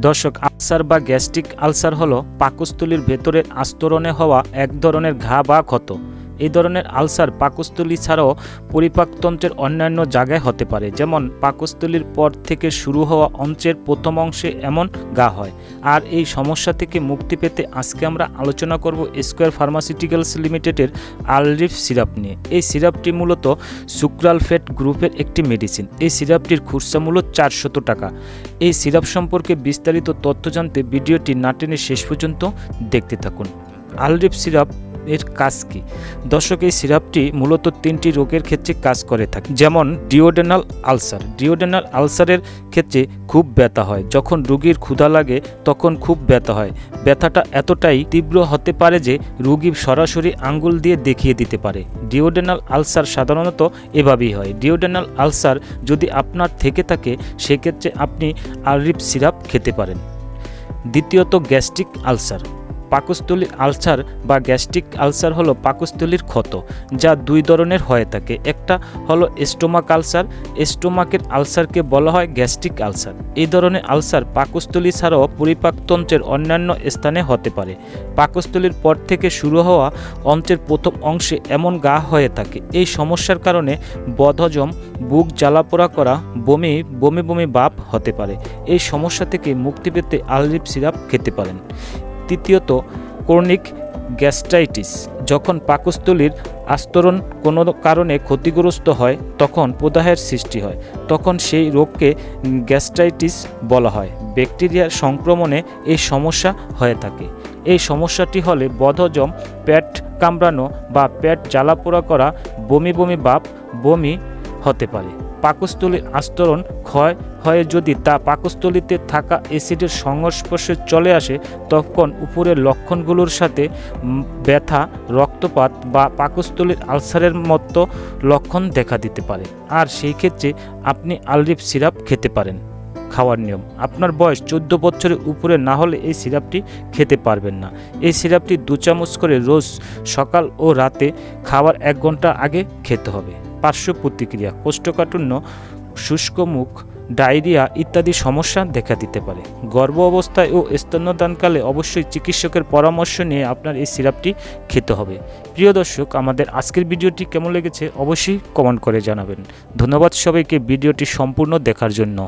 দর্শক, আলসার বা gastric ulcer হলো পাকস্থলীর ভেতরের আস্তরণে হওয়া এক ধরনের ঘা বা ক্ষত। এই ধরনের আলসার পাকস্থলী ছাড়াও পরিপাকতন্ত্রের অন্যান্য জায়গায় হতে পারে, যেমন পাকস্থলীর পর থেকে শুরু হওয়া অঞ্চের প্রথম অংশে এমন গা হয়। আর এই সমস্যা থেকে মুক্তি পেতে আজকে আমরা আলোচনা করব স্কোয়ার ফার্মাসিউটিক্যালস লিমিটেডের আলরিফ সিরাপ নিয়ে। এই সিরাপটি মূলত সুক্রালফেট গ্রুপের একটি মেডিসিন। এই সিরাপটির খুচরা মূল্য চারশত টাকা। এই সিরাপ সম্পর্কে বিস্তারিত তথ্য জানতে ভিডিওটি না টেনে শেষ পর্যন্ত দেখতে থাকুন। আলরিফ সিরাপ এর কাজ কি? দর্শক, এই সিরাপটি মূলত তিনটি রোগের ক্ষেত্রে কাজ করে থাকে। যেমন, ডিওডেনাল আলসার। ডিওডেনাল আলসারের ক্ষেত্রে খুব ব্যথা হয়। যখন রুগীর ক্ষুধা লাগে, তখন খুব ব্যথা হয়। ব্যথাটা এতটাই তীব্র হতে পারে যে, রুগী সরাসরি আঙ্গুল দিয়ে দেখিয়ে দিতে পারে। ডিওডেনাল আলসার সাধারণত এভাবেই হয়। ডিওডেনাল আলসার যদি আপনার থেকে থাকে, সেক্ষেত্রে আপনি আলরিপ সিরাপ খেতে পারেন। দ্বিতীয়ত, গ্যাস্ট্রিক আলসার। পাকস্থলীর আলসার বা গ্যাস্ট্রিক আলসার হলো পাকস্থলীর ক্ষত, যা দুই ধরনের হয়ে থাকে। একটা হলো স্টোমাক আলসার, স্টোমাকের আলসারকে বলা হয় গ্যাস্ট্রিক আলসার। এই ধরনের আলসার পাকস্থলী ছাড়াও পরিপাকতন্ত্রের অন্যান্য স্থানে হতে পারে। পাকস্থলীর পর থেকে শুরু হওয়া অন্ত্রের প্রথম অংশে এমন গা হয়ে থাকে। এই সমস্যার কারণে বদহজম, বুক জ্বালাপোড়া করা, বমি বমি বমি ভাব হতে পারে। এই সমস্যা থেকে মুক্তি পেতে আলরিপ সিরাপ খেতে পারেন। তৃতীয়ত, ক্রনিক গ্যাস্ট্রাইটিস। যখন পাকস্থলীর আস্তরণ কোনো কারণে ক্ষতিগ্রস্ত হয়, তখন প্রদাহের সৃষ্টি হয়। তখন সেই রোগকে গ্যাস্ট্রাইটিস বলা হয়। ব্যাকটেরিয়ার সংক্রমণে এই সমস্যা হয়ে থাকে। এই সমস্যাটি হলে বদহজম, পেট কামড়ানো বা পেট জ্বালাপোড়া করা বমি বমি বাপ বমি হতে পারে। পাকস্থলীর আস্তরণ ক্ষয় হয়ে যদি তা পাকস্থলীতে থাকা অ্যাসিডের সংস্পর্শে চলে আসে, তখন উপরের লক্ষণগুলোর সাথে ব্যথা, রক্তপাত বা পাকস্থলীর আলসারের মতো লক্ষণ দেখা দিতে পারে। আর সেই ক্ষেত্রে আপনি আলরিপ সিরাপ খেতে পারেন। খাওয়ার নিয়ম, আপনার বয়স চোদ্দ বছরের উপরে না হলে এই সিরাপটি খেতে পারবেন না। এই সিরাপটি দু চামচ করে রোজ সকাল ও রাতে খাওয়ার এক ঘণ্টা আগে খেতে হবে। পার্শ্ব প্রতিক্রিয়া, কোষ্ঠকাঠিন্য, শুষ্ক মুখ, ডায়রিয়া ইত্যাদি সমস্যা দেখা দিতে পারে। গর্ভ অবস্থায় ও স্তন্যদানকালে অবশ্যই চিকিৎসকের পরামর্শ নিয়ে আপনার এই সিরাপটি খেতে হবে। প্রিয় দর্শক, আমাদের আজকের ভিডিওটি কেমন লেগেছে অবশ্যই কমেন্ট করে জানাবেন। ধন্যবাদ সবাইকে, ভিডিওটি সম্পূর্ণ দেখার জন্য।